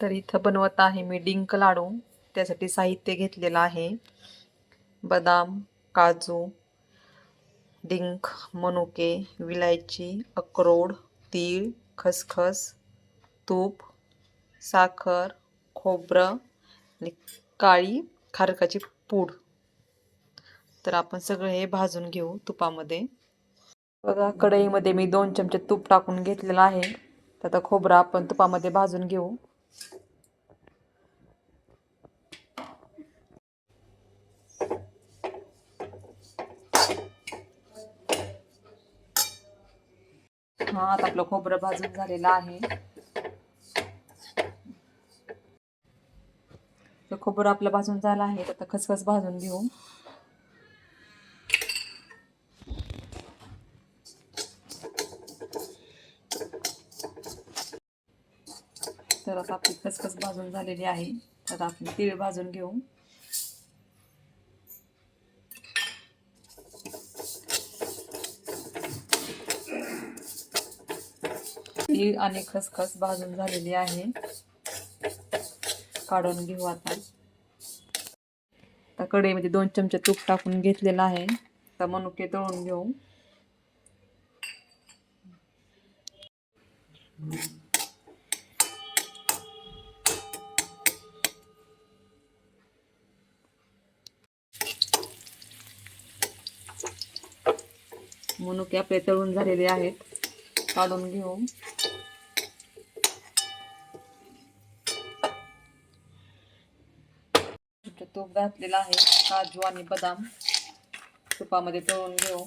तर इथं बनवत आहे मी डिंक लाडू. त्यासाठी साहित्य घेतलेलं आहे. बदाम काजू डिंक मनुके विलायची अक्रोड तीळ खसखस तूप साखर खोबरं आणि काळी खारकाची पूड. तर आपण सगळं हे भाजून घेऊ तुपामध्ये. बघा कढईमध्ये मी दोन चमचे तूप टाकून घेतलेलं आहे. तर आता खोबरं आपण तुपामध्ये भाजून घेऊ. हा आता आपलं खोबरं भाजून झालेलं आहे. खोबरं आपलं भाजून झालं आहे तर आता खसखस भाजून घेऊ. तर आपली खसखस भाजून झालेली आहे. तर आपण तीळ भाजून घेऊ. तीळ आणि खसखस भाजून झालेली आहे. काढून घेऊ आता. आता कढईमध्ये दोन चमचे तूप टाकून घेतलेलं आहे. आता मनुके तळून घेऊ. मनुके आपले तळून झालेले आहेत. काढून घेऊ. तूप घातलेला आहे काजू आणि बदाम. तुपामध्ये तळून घेऊ.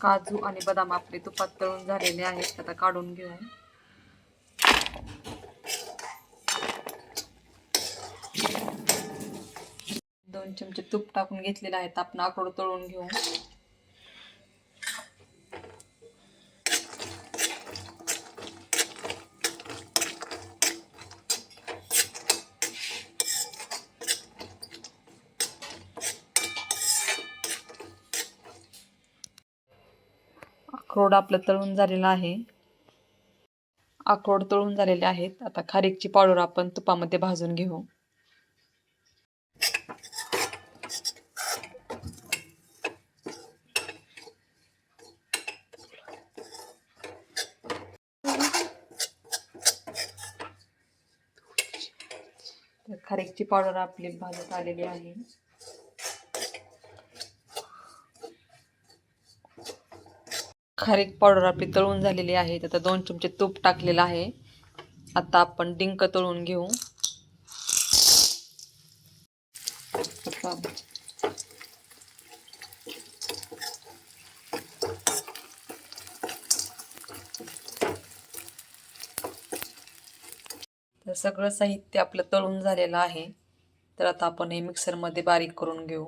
काजू आणि बदाम आपले तुपात तळून झालेले आहेत आता काढून घेऊ. दोन चमचे तूप टाकून घेतलेले आहेत आपण आकडू तळून घेऊ. अक्रोड आपलं तळून झालेलं आहे. अक्रोड तळून झालेले आहेत. आता खारीकची पावडर आपण तुपामध्ये भाजून घेऊ. खारीकची पावडर आपली भाजत आलेली आहे. खारीक पावडर आपली तळून झालेली आहे. आता दोन चमचे तूप टाकलेलं आहे. आता आपण डिंक तळून घेऊ. तर सगळं साहित्य आपलं तळून झालेलं आहे. तर आता आपण हे मिक्सरमध्ये बारीक करून घेऊ.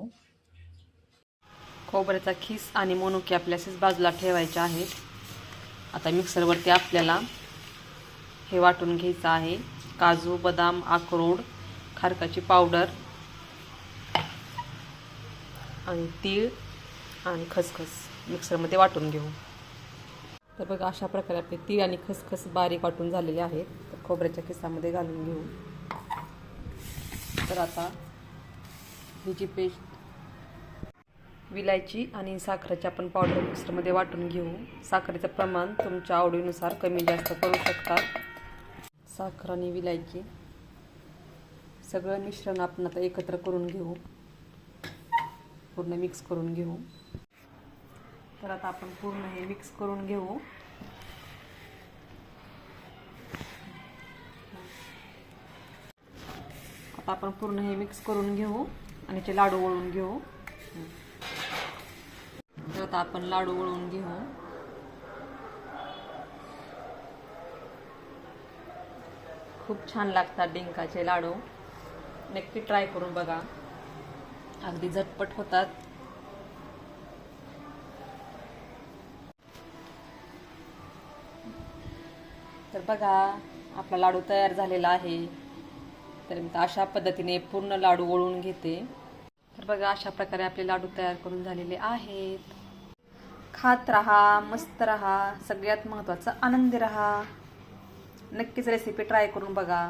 खोबऱ्याचा खीस आणि मनुके आपल्या असेच बाजूला ठेवायचे आहेत. आता मिक्सरवरती आपल्याला हे वाटून घ्यायचं आहे. काजू बदाम अक्रोड खारकाची पावडर आणि तीळ आणि खसखस मिक्सरमध्ये वाटून घेऊ. तर बघा अशा प्रकारे आपले तीळ आणि खसखस बारीक वाटून झालेले आहेत. तर खोबऱ्याच्या खिसामध्ये घालून घेऊ. तर आता ही जी पेस्ट विलायची आणि साखरेची आपण पावडर मिक्सरमध्ये वाटून घेऊ. साखरेचं प्रमाण तुमच्या आवडीनुसार कमी जास्त करू शकतात साखर आणि विलायची सगळं मिश्रण आपण आता एकत्र करून घेऊ. पूर्ण मिक्स करून घेऊ. तर आता आपण पूर्ण हे मिक्स करून घेऊ. आता आपण पूर्ण हे मिक्स करून घेऊ आणि ते लाडू वळून घेऊ. आता आपण लाडू वळून घेऊ. खूप छान लागतात डिंकाचे लाडू. नक्की ट्राय करून बघा. अगदी झटपट होतात. तर बघा आपला लाडू तयार झालेला आहे. तर मी अशा पद्धतीने पूर्ण लाडू वळून घेते. तर बघा अशा प्रकारे आपले लाडू तयार करून झालेले आहेत. खात राहा मस्त राहा सगळ्यात महत्त्वाचं आनंदी राहा. नक्कीच रेसिपी ट्राय करून बघा.